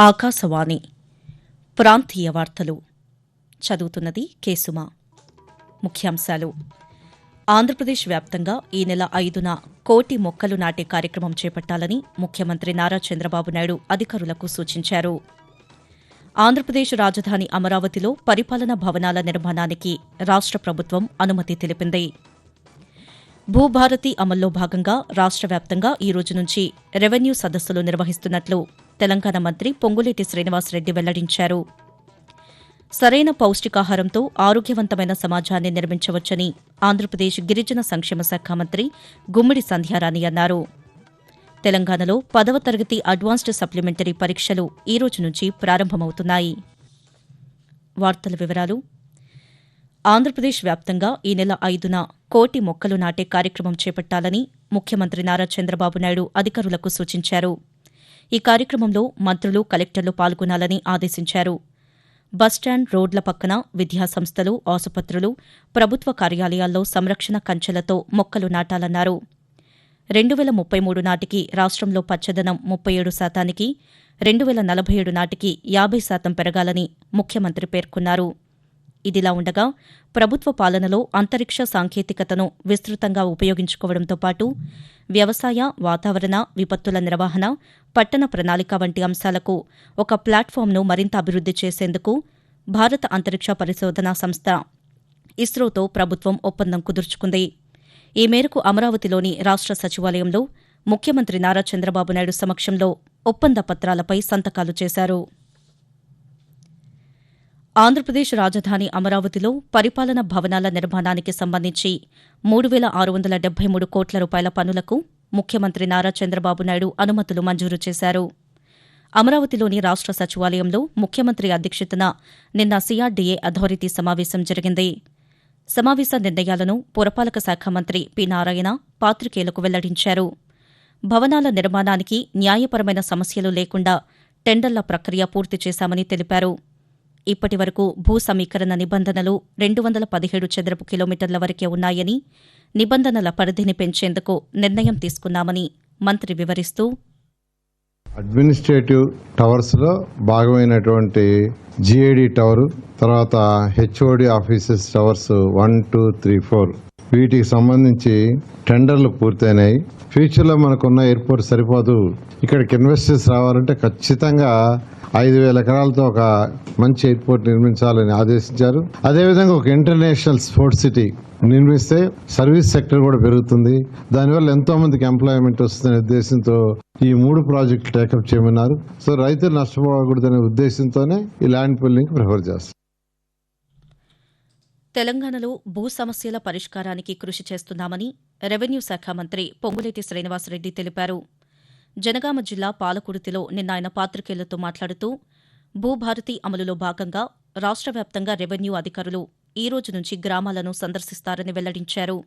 ఆకాశవాణి. ప్రాంతీయ వార్తలు. చదువుతున్నది కేసుమా ముఖ్యాంశాలు. ఆంధ్రప్రదేశ్ వ్యాప్తంగా ఈ నెల ఐదున కోటి మొక్కలు నాటే కార్యక్రమం చేపట్టాలని ముఖ్యమంత్రి నారా చంద్రబాబు నాయుడు అధికారులకు సూచించారు. ఆంధ్రప్రదేశ్ రాజధాని అమరావతిలో పరిపాలన భవనాల నిర్మాణానికి రాష్ట్ర ప్రభుత్వం అనుమతి తెలిపింది. భూభారతి అమల్లో భాగంగా రాష్ట్ర వ్యాప్తంగా ఈ రోజు నుంచి రెవెన్యూ సదస్సులు నిర్వహిస్తున్నట్లు తెలంగాణ మంత్రి పొంగులేటి శ్రీనివాసరెడ్డి వెల్లడించారు. సరైన పౌష్టికాహారంతో ఆరోగ్యవంతమైన సమాజాన్ని నిర్మించవచ్చని ఆంధ్రప్రదేశ్ గిరిజన సంక్షేమ శాఖ మంత్రి గుమ్మిడి సంధ్యారాణి అన్నారు. తెలంగాణలో పదవ తరగతి అడ్వాన్స్డ్ సప్లిమెంటరీ పరీక్షలు ఈ రోజు నుంచి ప్రారంభమవుతున్నాయి. వార్తల వివరాలు. ఆంధ్రప్రదేశ్ వ్యాప్తంగా ఈ నెల ఐదున కోటి మొక్కలు నాటే కార్యక్రమం చేపట్టాలని ముఖ్యమంత్రి నారా చంద్రబాబు నాయుడు అధికారులకు సూచించారు. ఈ కార్యక్రమంలో మంత్రులు కలెక్టర్లు పాల్గొనాలని ఆదేశించారు. బస్టాండ్ రోడ్ల పక్కన విద్యాసంస్థలు ఆసుపత్రులు ప్రభుత్వ కార్యాలయాల్లో సంరక్షణ కంచెలతో మొక్కలు నాటాలన్నారు. రెండు వేల ముప్పై మూడు నాటికి రాష్ట్రంలో పచ్చదనం ముప్పై ఏడు శాతానికి రెండు వేల నలభై ఏడు నాటికి యాభై శాతం పెరగాలని ముఖ్యమంత్రి పేర్కొన్నారు. ఇదిలా ఉండగా ప్రభుత్వ పాలనలో అంతరిక్ష సాంకేతికతను విస్తృతంగా ఉపయోగించుకోవడంతో పాటు వ్యవసాయ వాతావరణ విపత్తుల నిర్వహణ పట్టణ ప్రణాళిక వంటి అంశాలకు ఒక ప్లాట్ఫామ్ను మరింత అభివృద్ది చేసేందుకు భారత అంతరిక్ష పరిశోధనా సంస్థ ఇస్రోతో ప్రభుత్వం ఒప్పందం కుదుర్చుకుంది. ఈ మేరకు అమరావతిలోని రాష్ట్ర సచివాలయంలో ముఖ్యమంత్రి నారా చంద్రబాబు నాయుడు సమక్షంలో ఒప్పంద పత్రాలపై సంతకాలు చేశారు. ఆంధ్రప్రదేశ్ రాజధాని అమరావతిలో పరిపాలన భవనాల నిర్మాణానికి సంబంధించి మూడు వేల ఆరు వందల డెబ్బై మూడు కోట్ల రూపాయల పనులకు ముఖ్యమంత్రి నారా చంద్రబాబు నాయుడు అనుమతులు మంజూరు చేశారు. అమరావతిలోని రాష్ట్ర సచివాలయంలో ముఖ్యమంత్రి అధ్యక్షతన నిన్న సీఆర్డీఏ అథారిటీ సమావేశం జరిగింది. సమావేశ నిర్ణయాలను పురపాలక శాఖ మంత్రి పి నారాయణ పాత్రికేయులకు వెల్లడించారు. భవనాల నిర్మాణానికి న్యాయపరమైన సమస్యలు లేకుండా టెండర్ల ప్రక్రియ పూర్తి చేశామని తెలిపారు. ఇప్పటి వరకు భూ సమీకరణ నిబంధనలు రెండు వందల పదిహేడు చదరపు కిలోమీటర్ల వరకే ఉన్నాయని నిబంధనల పరిధిని పెంచేందుకు నిర్ణయం తీసుకున్నామని మంత్రి వివరిస్తూ అడ్మినిస్ట్రేటివ్ టవర్స్లో భాగమైనటువంటి జిఐడి టవర్ తర్వాత HOD offices towers one two three four. వీటికి సంబంధించి టెండర్లు పూర్తయినాయి. ఫ్యూచర్లో మనకున్న ఎయిర్పోర్ట్ సరిపోదు. ఇక్కడికి ఇన్వెస్టర్స్ రావాలంటే ఖచ్చితంగా ఐదు వేల ఎకరాలతో ఒక మంచి ఎయిర్పోర్ట్ నిర్మించాలని ఆదేశించారు. అదేవిధంగా ఒక ఇంటర్నేషనల్ స్పోర్ట్స్ సిటీ నిర్మిస్తే సర్వీస్ సెక్టర్ కూడా పెరుగుతుంది. దానివల్ల ఎంతో మందికి ఎంప్లాయ్మెంట్ వస్తుందనే ఉద్దేశంతో ఈ మూడు ప్రాజెక్టులు టేకప్ చేయమన్నారు. సో రైతులు నష్టపోకూడదనే ఉద్దేశంతోనే ఈ ల్యాండ్ పుల్లింగ్ ప్రిఫర్ చేస్తారు తెలంగాణలో భూ సమస్యల పరిష్కారానికి కృషి చేస్తున్నామని రెవెన్యూ శాఖ మంత్రి పొంగులేటి శ్రీనివాసరెడ్డి తెలిపారు. జనగామ జిల్లా పాలకుర్తిలో నిన్న ఆయన పాత్రికేయులతో మాట్లాడుతూ భూభారతి అమలులో భాగంగా రాష్ట్ర వ్యాప్తంగా రెవెన్యూ అధికారులు ఈ రోజు నుంచి గ్రామాలను సందర్శిస్తారని వెల్లడించారు.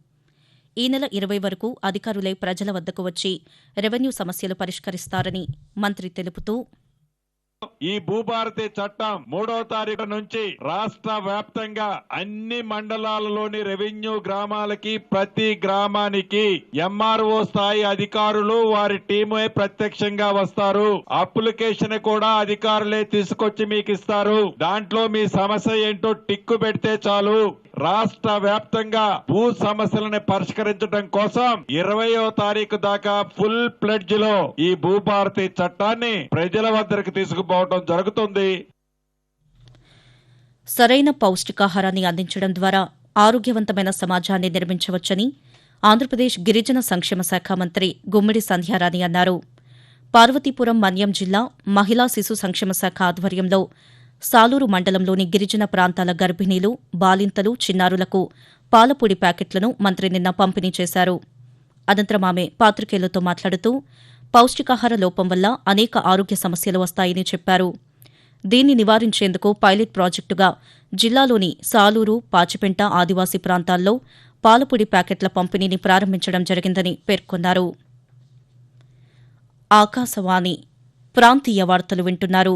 ఈ నెల ఇరవై వరకు అధికారులే ప్రజల వద్దకు వచ్చి రెవెన్యూ సమస్యలు పరిష్కరిస్తారని మంత్రి తెలుపుతూ ఈ భూభారతి చట్టం మూడో తారీఖు నుంచి రాష్ట్ర వ్యాప్తంగా అన్ని మండలాలలోని రెవెన్యూ గ్రామాలకి ప్రతి గ్రామానికి ఎంఆర్ఓ స్థాయి అధికారులు వారి టీమే ప్రత్యక్షంగా వస్తారు. అప్లికేషన్ కూడా అధికారులే తీసుకొచ్చి మీకు ఇస్తారు. దాంట్లో మీ సమస్య ఏంటో టిక్కు పెడితే చాలు. రాష్ట్ర వ్యాప్తంగా భూ సమస్యలను పరిష్కరించడం కోసం ఇరవయో తారీఖు దాకా ఫుల్ ప్లెడ్జ్లో ఈ భూభారతి చట్టాన్ని ప్రజల వద్దకు తీసుకుపోవడం జరుగుతుంది. సరైన పౌష్టికాహారాన్ని అందించడం ద్వారా ఆరోగ్యవంతమైన సమాజాన్ని నిర్మించవచ్చని ఆంధ్రప్రదేశ్ గిరిజన సంక్షేమ శాఖ మంత్రి గుమ్మిడి సంధ్యారాణి అన్నారు. పార్వతీపురం మన్యం జిల్లా మహిళా శిశు సంక్షేమ శాఖ ఆధ్వర్యంలో సాలూరు మండలంలోని గిరిజన ప్రాంతాల గర్భిణీలు బాలింతలు చిన్నారులకు పాలపొడి ప్యాకెట్లను మంత్రి నిన్న పంపిణీ చేశారు. అనంతరం ఆమె పాత్రికేయులతో మాట్లాడుతూ పౌష్టికాహార లోపం వల్ల అనేక ఆరోగ్య సమస్యలు వస్తాయని చెప్పారు. దీన్ని నివారించేందుకు పైలట్ ప్రాజెక్టుగా జిల్లాలోని సాలూరు పాచిపెంట ఆదివాసీ ప్రాంతాల్లో పాలపొడి ప్యాకెట్ల పంపిణీని ప్రారంభించడం జరిగిందని పేర్కొన్నారు. ఆకాశవాణి ప్రాంతీయ వార్తలు వింటున్నారు.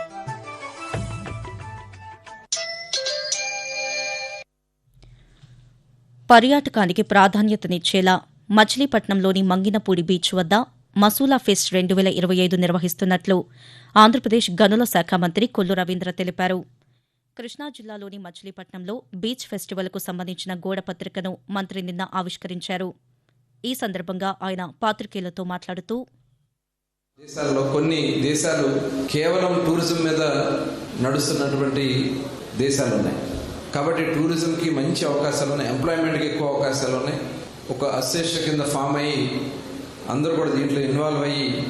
పర్యాటకానికి ప్రాధాన్యతనిచ్చేలా మచిలీపట్నంలోని మంగినపూడి బీచ్ వద్ద మసూలా ఫెస్ట్ రెండు వేల ఇరవై ఐదు నిర్వహిస్తున్నట్లు ఆంధ్రప్రదేశ్ గనుల శాఖ మంత్రి కొల్లు రవీంద్ర తెలిపారు. కృష్ణా జిల్లాలోని మచిలీపట్నంలో బీచ్ ఫెస్టివల్కు సంబంధించిన గోడ పత్రికను మంత్రి నిన్న ఆవిష్కరించారు. ఈ సందర్భంగా ఆయన పాత్రికేయులతో మాట్లాడుతూ దేశాల్లో కొన్ని దేశాలు కేవలం టూరిజం మీద నడుస్తున్నటువంటి దేశాలు ఉన్నాయి కాబట్టి టూరిజంకి మంచి అవకాశాలు ఉన్నాయి. ఎంప్లాయ్మెంట్కి ఎక్కువ అవకాశాలు ఉన్నాయి. ఒక అసోసియేషన్ కింద ఫామ్ అయ్యి అందరూ కూడా దీంట్లో ఇన్వాల్వ్ అయ్యి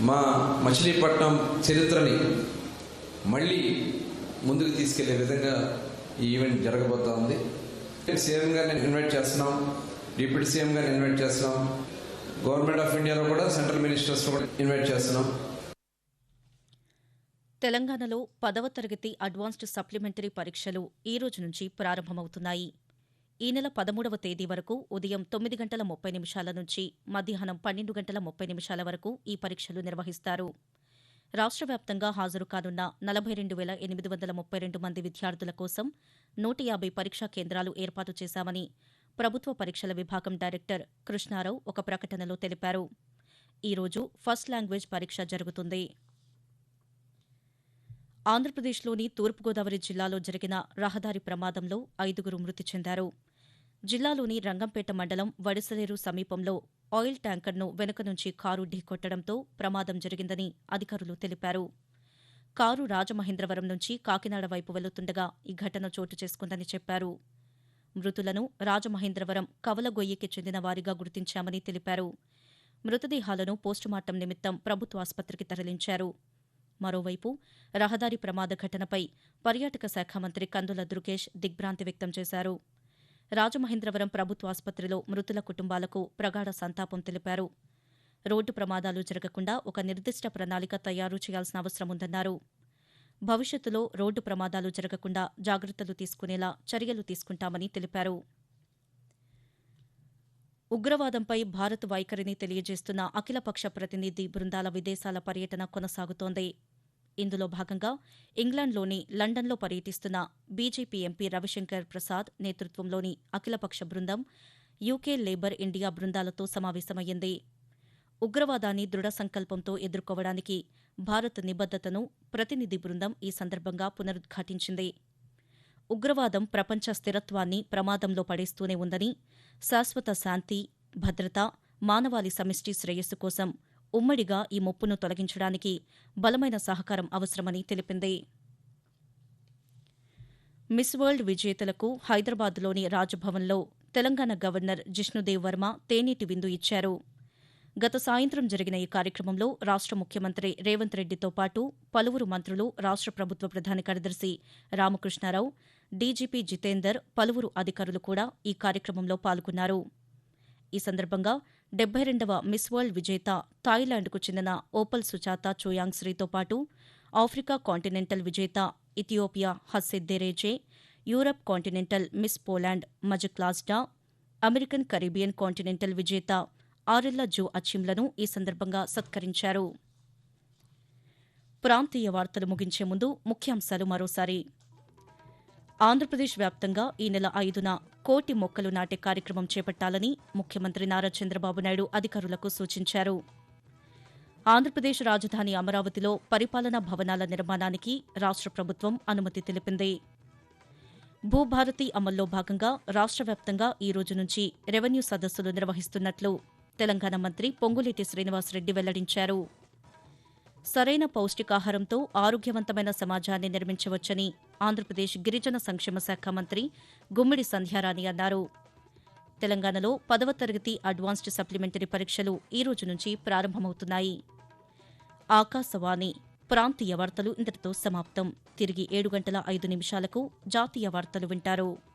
మా మచిలీపట్నం చరిత్రని మళ్ళీ ముందుకు తీసుకెళ్ళే విధంగా ఈ ఈవెంట్ జరగబోతా ఉంది. సీఎం గారిని ఇన్వైట్ చేస్తున్నాం. డిప్యూటీ సీఎం గారిని ఇన్వైట్ చేస్తున్నాం. గవర్నమెంట్ ఆఫ్ ఇండియాలో కూడా సెంట్రల్ మినిస్టర్స్ కూడా ఇన్వైట్ చేస్తున్నాం. తెలంగాణలో పదవ తరగతి అడ్వాన్స్డ్ సప్లిమెంటరీ పరీక్షలు ఈ రోజు నుంచి ప్రారంభమవుతున్నాయి. ఈ నెల పదమూడవ తేదీ వరకు ఉదయం తొమ్మిది గంటల ముప్పై నిమిషాల నుంచి మధ్యాహ్నం పన్నెండు గంటల ముప్పై నిమిషాల వరకు ఈ పరీక్షలు నిర్వహిస్తారు. రాష్ట్ర వ్యాప్తంగా హాజరు కానున్న నలభై రెండు వేల ఎనిమిది వందల ముప్పై రెండు మంది విద్యార్థుల కోసం నూట యాభై పరీక్షా కేంద్రాలు ఏర్పాటు చేశామని ప్రభుత్వ పరీక్షల విభాగం డైరెక్టర్ కృష్ణారావు ఒక ప్రకటనలో తెలిపారు. ఈ రోజు ఫస్ట్ లాంగ్వేజ్ పరీక్ష జరుగుతుంది. ఆంధ్రప్రదేశ్లోని తూర్పుగోదావరి జిల్లాలో జరిగిన రహదారి ప్రమాదంలో ఐదుగురు మృతి చెందారు. జిల్లాలోని రంగంపేట మండలం వడిసలేరు సమీపంలో ఆయిల్ ట్యాంకర్ను వెనుక నుంచి కారు ఢీకొట్టడంతో ప్రమాదం జరిగిందని అధికారులు తెలిపారు. కారు రాజమహేంద్రవరం నుంచి కాకినాడ వైపు వెళుతుండగా ఈ ఘటన చోటు చేసుకుందని చెప్పారు. మృతులను రాజమహేంద్రవరం కవలగొయ్యికి చెందిన వారిగా గుర్తించామని తెలిపారు. మృతదేహాలను పోస్టుమార్టం నిమిత్తం ప్రభుత్వ ఆసుపత్రికి తరలించారు. మరోవైపు రహదారి ప్రమాద ఘటనపై పర్యాటక శాఖ మంత్రి కందుల దుర్గేష్ దిగ్భ్రాంతి వ్యక్తం చేశారు. రాజమహేంద్రవరం ప్రభుత్వ ఆసుపత్రిలో మృతుల కుటుంబాలకు ప్రగాఢ సంతాపం తెలిపారు. రోడ్డు ప్రమాదాలు జరగకుండా ఒక నిర్దిష్ట ప్రణాళిక తయారు చేయాల్సిన అవసరం ఉందన్నారు. భవిష్యత్తులో రోడ్డు ప్రమాదాలు జరగకుండా జాగ్రత్తలు తీసుకునేలా చర్యలు తీసుకుంటామని తెలిపారు. ఉగ్రవాదంపై భారత్ వైఖరిని తెలియజేస్తున్న అఖిలపక్ష ప్రతినిధి బృందాల విదేశాల పర్యటన కొనసాగుతోంది. ఇందులో భాగంగా ఇంగ్లాండ్లోని లండన్లో పర్యటిస్తున్న బీజేపీ ఎంపీ రవిశంకర్ ప్రసాద్ నేతృత్వంలోని అఖిలపక్ష బృందం యూకే లేబర్ ఇండియా బృందాలతో సమావేశమయ్యింది. ఉగ్రవాదాన్ని దృఢ సంకల్పంతో ఎదుర్కోవడానికి భారత్ నిబద్దతను ప్రతినిధి బృందం ఈ సందర్భంగా పునరుద్ఘాటించింది. ఉగ్రవాదం ప్రపంచ స్థిరత్వాన్ని ప్రమాదంలో పడేస్తూనే ఉందని శాశ్వత శాంతి భద్రత మానవాళి సమిష్టి శ్రేయస్సు కోసం ఉమ్మడిగా ఈ ముప్పును తొలగించడానికి బలమైన సహకారం అవసరమని తెలిపింది. మిస్ వరల్డ్ విజేతలకు హైదరాబాద్లోని రాజ్భవన్లో తెలంగాణ గవర్నర్ జిష్ణుదేవ్ వర్మ తేనీటి విందు ఇచ్చారు. గత సాయంత్రం జరిగిన ఈ కార్యక్రమంలో రాష్ట ముఖ్యమంత్రి రేవంత్ రెడ్డితో పాటు పలువురు మంత్రులు రాష్ట ప్రభుత్వ ప్రధాన కార్యదర్శి రామకృష్ణారావు డీజీపీ జితేందర్ పలువురు అధికారులు కూడా ఈ కార్యక్రమంలో పాల్గొన్నారు. ఈ సందర్భంగా డెబ్బై రెండవ మిస్ వరల్డ్ విజేత థాయిలాండ్కు చెందిన ఓపల్ సుచాత చూయాంగ్శ్రీతో పాటు ఆఫ్రికా కాంటినెంటల్ విజేత Ethiopia Hasset Dereje Europe continental Miss Poland మజక్లాస్డా American Caribbean continental విజేత ఆరెల్లా జో అచిమ్లను ఈ సందర్భంగా సత్కరించారు. ప్రాంతీయ వార్తలు ముగించే ముందు ముఖ్యాంశాలు మరోసారి. ఆంధ్రప్రదేశ్ వ్యాప్తంగా ఈ నెల ఐదున కోటి మొక్కలు నాటే కార్యక్రమం చేపట్టాలని ముఖ్యమంత్రి నారా చంద్రబాబు నాయుడు అధికారులకు సూచించారు. ఆంధ్రప్రదేశ్ రాజధాని అమరావతిలో పరిపాలనా భవనాల నిర్మాణానికి రాష్ట ప్రభుత్వం అనుమతి తెలిపింది. భూభారతి అమల్లో భాగంగా రాష్ట్ర వ్యాప్తంగా ఈ రోజు నుంచి రెవెన్యూ సదస్సులు నిర్వహిస్తున్నట్లు తెలంగాణ మంత్రి పొంగులేటి శ్రీనివాసరెడ్డి వెల్లడించారు. సరైన పౌష్టికాహారంతో ఆరోగ్యవంతమైన సమాజాన్ని నిర్మించవచ్చని ఆంధ్రప్రదేశ్ గిరిజన సంక్షేమ శాఖ మంత్రి గుమ్మిడి సంధ్యారాణి అన్నారు. తెలంగాణలో పదవ తరగతి అడ్వాన్స్డ్ సప్లిమెంటరీ పరీక్షలు ఈ రోజు నుంచి ప్రారంభమవుతున్నాయి. ఆకాశవాణి ప్రాంతీయ వార్తలు ఇంతటితో సమాప్తం. తిరిగి ఏడు గంటల ఐదు నిమిషాలకు జాతీయ వార్తలు వింటారు.